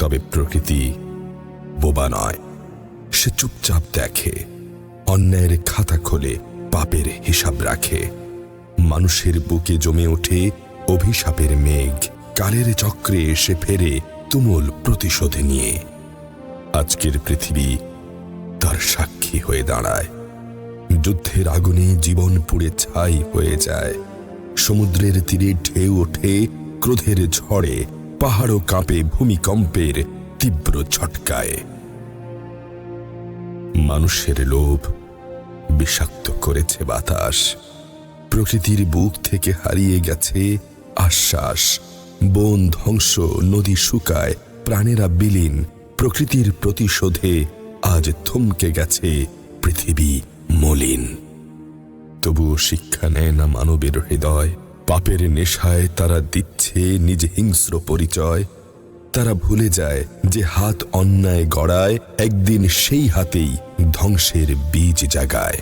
তবে প্রকৃতি বোবা নয়। সে চুপচাপ দেখে, অন্যায়ের খাতা খোলে, পাপের হিসাব রাখে। মানুষের বুকে জমে ওঠে অভিশাপের মেঘ। কালের চক্রে এসে ফেরে তুমুল প্রতিশোধ নিয়ে। আজকের পৃথিবী তার সাক্ষী হয়ে দাঁড়ায়। যুদ্ধের আগুনে জীবন পুড়ে ছাই হয়ে যায়। সমুদ্রের তীরে ঢেউ ওঠে, ক্রোধের ঝড়ে পাহাড়ও কাঁপে, ভূমিকম্পের তীব্র ছটকায় মানুষের লোভ বিষাক্ত করেছে বাতাস। প্রকৃতির বুক থেকে হারিয়ে গেছে আশ্বাস। বন ধ্বংস, নদী শুকায়, প্রাণেরা বিলীন, প্রকৃতির প্রতিশোধে আজ থমকে গেছে পৃথিবী মলিন। তবুও শিক্ষা নেয় না মানবের হৃদয়। পাপের নেশায় তারা দিচ্ছে নিজ হিংস্র পরিচয়। তারা ভুলে যায় যে হাত অন্যায় গড়ায়, একদিন সেই হাতেই ধ্বংসের বীজ জাগায়।